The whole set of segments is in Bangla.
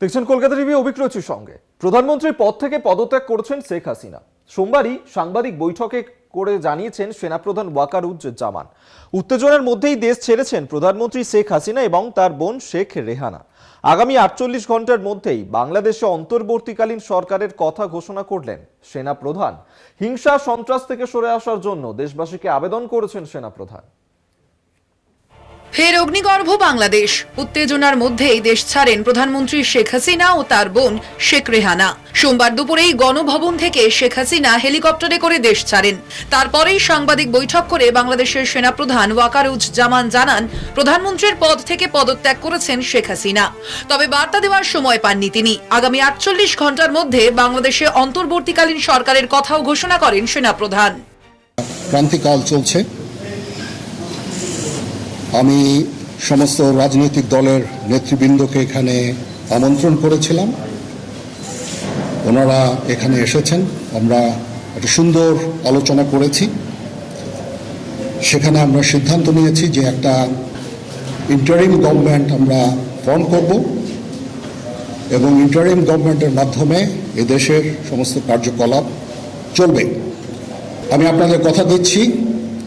দেখছেন, কলকাতা টিভি অভিক্রচির সঙ্গে। প্রধানমন্ত্রীর পদ থেকে পদত্যাগ করেছেন শেখ হাসিনা। সোমবারই সাংবাদিক বৈঠকে করে জানিয়েছেন সেনাপ্রধান ওয়াকার ওয়াকারুজ্জামান। উত্তেজনার মধ্যেই দেশ ছেড়েছেন প্রধানমন্ত্রী শেখ হাসিনা এবং তার বোন শেখ রেহানা। আগামী আটচল্লিশ ঘণ্টার মধ্যেই বাংলাদেশে অন্তর্বর্তীকালীন সরকারের কথা ঘোষণা করলেন সেনাপ্রধান। হিংসা, সন্ত্রাস থেকে সরে আসার জন্য দেশবাসীকে আবেদন করেছেন সেনাপ্রধান। ফের অগ্নিগর্ভ বাংলাদেশ। উত্তেজনার মধ্যেই দেশ ছাড়েন প্রধানমন্ত্রী শেখ হাসিনা ও তার বোন শেখ রেহানা। সোমবার দুপুরেই গণভবন থেকে শেখ হাসিনা হেলিকপ্টারে করে দেশ ছাড়েন। তারপরেই সাংবাদিক বৈঠক করে বাংলাদেশের সেনাপ্রধান ওয়াকারুজ্জামান জানান, প্রধানমন্ত্রীর পদ থেকে পদত্যাগ করেছেন শেখ হাসিনা। তবে বার্তা দেওয়ার সময় পাননি তিনি। আগামী আটচল্লিশ ঘণ্টার মধ্যে বাংলাদেশে অন্তর্বর্তীকালীন সরকারের কথাও ঘোষণা করেন সেনাপ্রধান। ক্রান্তিকাল চলছে। আমি সমস্ত রাজনৈতিক দলের নেতৃবৃন্দকে এখানে আমন্ত্রণ করেছিলাম। ওনারা এখানে এসেছেন। আমরা একটা সুন্দর আলোচনা করেছি। সেখানে আমরা সিদ্ধান্ত নিয়েছি যে একটা ইন্টারিম গভর্নমেন্ট আমরা ফর্ম করব এবং ইন্টারিম গভর্নমেন্টের মাধ্যমে এদেশের সমস্ত কার্যকলাপ চলবে। আমি আপনাদের কথা দিচ্ছি।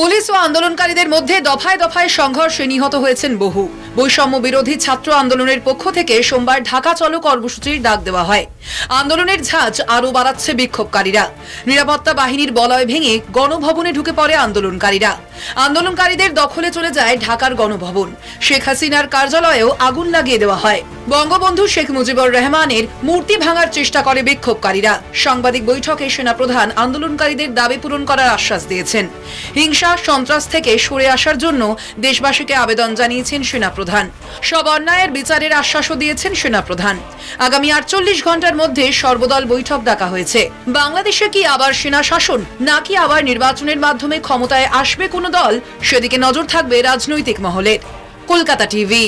পুলিশ ও আন্দোলনকারীদের মধ্যে দফায় দফায় সংঘর্ষে নিহত হয়েছেন বহু। বৈষম্য বিরোধী ছাত্র আন্দোলনের পক্ষ থেকে সোমবার ঢাকা চলো কর্মসূচির ডাক দেওয়া হয়। আন্দোলনের ঝাঁজ আরও বাড়াচ্ছে বিক্ষোভকারীরা। নিরাপত্তা বাহিনীর বলয় ভেঙে গণভবনে ঢুকে পড়ে আন্দোলনকারীরা। আন্দোলনকারীদের দখলে চলে যায় ঢাকার গণভবন। শেখ হাসিনার কার্যালয়েও আগুন লাগিয়ে দেওয়া হয়। বঙ্গবন্ধু শেখ মুজিবুর রহমানের মূর্তি ভাঙার চেষ্টা করে বিক্ষোভকারীরা। সাংবাদিক বৈঠকে সেনাপ্রধান আন্দোলনকারীদের দাবি পূরণ করার আশ্বাস দিয়েছেন। হিংসা, সন্ত্রাস থেকে সরে আসার জন্য দেশবাসীকে আবেদন জানিয়েছেন সেনাপ্রধান। সব অন্যায়ের বিচারের আশ্বাসও দিয়েছেন সেনাপ্রধান। আগামী আটচল্লিশ ঘণ্টার মধ্যে সর্বদল বৈঠক ডাকা হয়েছে। বাংলাদেশে কি আবার সেনা শাসন, নাকি আবার নির্বাচনের মাধ্যমে ক্ষমতায় আসবে কোনো দল সেদিকে নজর থাকবে রাজনৈতিক মহলের। কলকাতা টিভি।